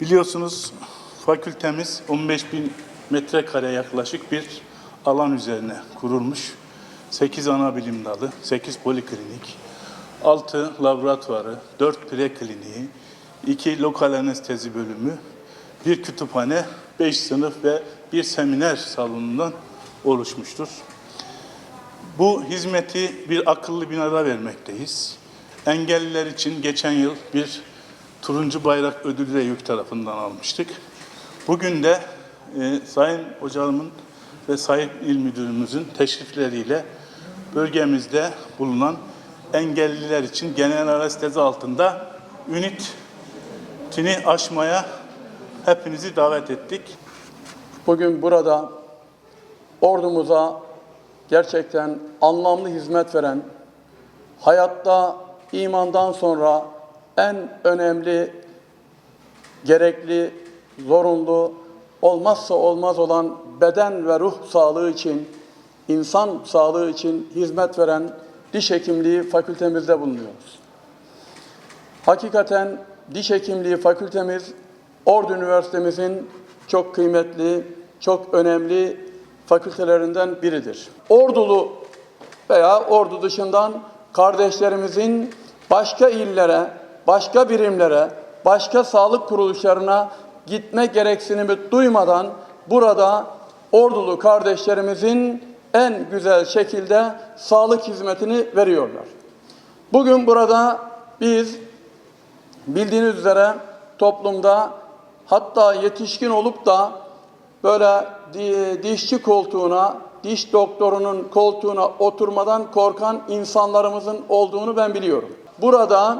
Biliyorsunuz fakültemiz 15 bin metrekare yaklaşık bir alan üzerine kurulmuş. 8 ana bilim dalı, 8 poliklinik, 6 laboratuvarı, 4 prekliniği, 2 lokal anestezi bölümü, bir kütüphane, 5 sınıf ve bir seminer salonundan oluşmuştur. Bu hizmeti bir akıllı binada vermekteyiz. Engelliler için geçen yıl bir turuncu bayrak ödülü de YÜK tarafından almıştık. Bugün de e, Sayın Hocamın ve Sayın İl Müdürümüzün teşrifleriyle bölgemizde bulunan engelliler için genel anestezi altında ünitini aşmaya hepinizi davet ettik. Bugün burada ordumuza gerçekten anlamlı hizmet veren, hayatta imandan sonra en önemli, gerekli, zorunlu, olmazsa olmaz olan beden ve ruh sağlığı için, insan sağlığı için hizmet veren diş hekimliği fakültemizde bulunuyoruz. Hakikaten diş hekimliği fakültemiz Ordu Üniversitemizin çok kıymetli, çok önemli fakültelerinden biridir. Ordulu veya ordu dışından kardeşlerimizin başka illere, başka birimlere, başka sağlık kuruluşlarına gitme gereksinimi duymadan burada ordulu kardeşlerimizin en güzel şekilde sağlık hizmetini veriyorlar. Bugün burada biz bildiğiniz üzere toplumda hatta yetişkin olup da böyle di- dişçi koltuğuna, diş doktorunun koltuğuna oturmadan korkan insanlarımızın olduğunu ben biliyorum. Burada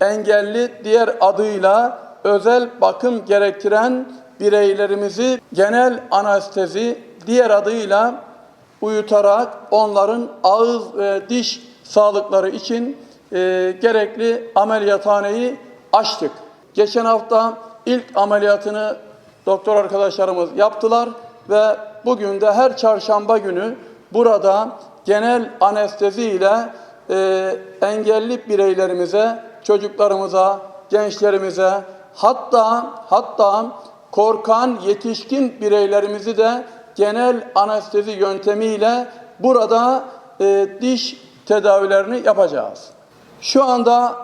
engelli diğer adıyla özel bakım gerektiren bireylerimizi genel anestezi diğer adıyla uyutarak onların ağız ve diş sağlıkları için e, gerekli ameliyathaneyi açtık. Geçen hafta ilk ameliyatını doktor arkadaşlarımız yaptılar ve bugün de her çarşamba günü burada genel anestezi ile e, engelli bireylerimize, çocuklarımıza, gençlerimize hatta hatta korkan yetişkin bireylerimizi de genel anestezi yöntemiyle burada e, diş tedavilerini yapacağız. Şu anda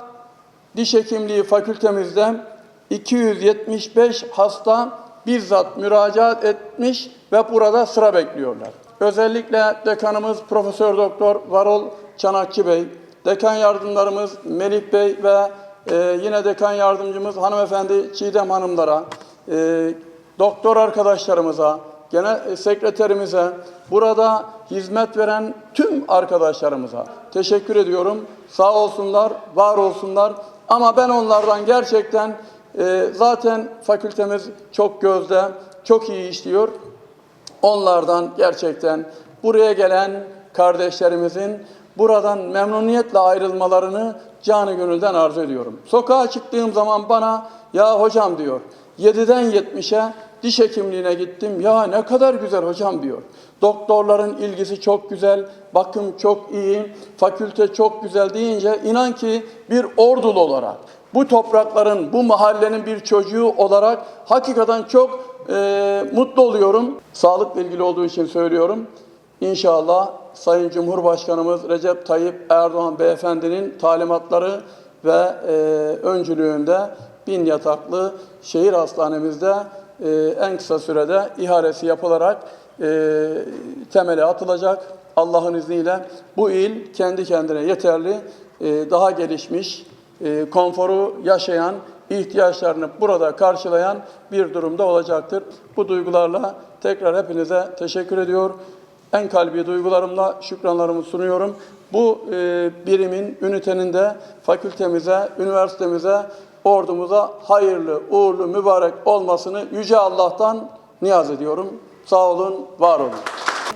diş hekimliği fakültemizde 275 hasta bizzat müracaat etmiş ve burada sıra bekliyorlar. Özellikle dekanımız Profesör Doktor Varol Çanakçı Bey, dekan yardımlarımız Melih Bey ve e, yine dekan yardımcımız hanımefendi Çiğdem Hanımlara, e, doktor arkadaşlarımıza, genel e, sekreterimize, burada hizmet veren tüm arkadaşlarımıza teşekkür ediyorum. Sağ olsunlar, var olsunlar. Ama ben onlardan gerçekten e, zaten fakültemiz çok gözde, çok iyi işliyor. Onlardan gerçekten buraya gelen kardeşlerimizin buradan memnuniyetle ayrılmalarını canı gönülden arzu ediyorum. Sokağa çıktığım zaman bana ya hocam diyor 7'den 70'e diş hekimliğine gittim. Ya ne kadar güzel hocam diyor. Doktorların ilgisi çok güzel, bakım çok iyi, fakülte çok güzel deyince inan ki bir ordulu olarak bu toprakların, bu mahallenin bir çocuğu olarak hakikaten çok e, mutlu oluyorum. Sağlıkla ilgili olduğu için söylüyorum. İnşallah Sayın Cumhurbaşkanımız Recep Tayyip Erdoğan Beyefendinin talimatları ve e, öncülüğünde bin yataklı şehir hastanemizde e, en kısa sürede ihalesi yapılarak e, temeli atılacak. Allah'ın izniyle bu il kendi kendine yeterli, e, daha gelişmiş, e, konforu yaşayan, ihtiyaçlarını burada karşılayan bir durumda olacaktır. Bu duygularla tekrar hepinize teşekkür ediyor. En kalbi duygularımla şükranlarımı sunuyorum. Bu e, birimin, ünitenin de fakültemize, üniversitemize, ordumuza hayırlı, uğurlu, mübarek olmasını Yüce Allah'tan niyaz ediyorum. Sağ olun, var olun.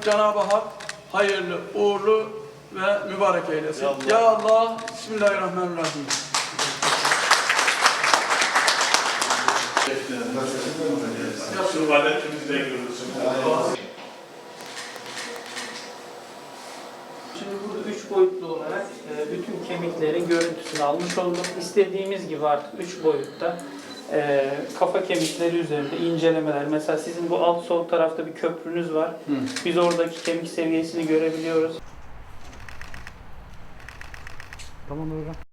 Cenab-ı Hak hayırlı, uğurlu ve mübarek eylesin. Ya Allah, Bismillahirrahmanirrahim. Suvaletimizi de görürsün. Şimdi burada üç boyutlu kemiklerin görüntüsünü almış olduk. İstediğimiz gibi artık 3 boyutta e, kafa kemikleri üzerinde incelemeler. Mesela sizin bu alt sol tarafta bir köprünüz var. Biz oradaki kemik seviyesini görebiliyoruz. Tamam hocam.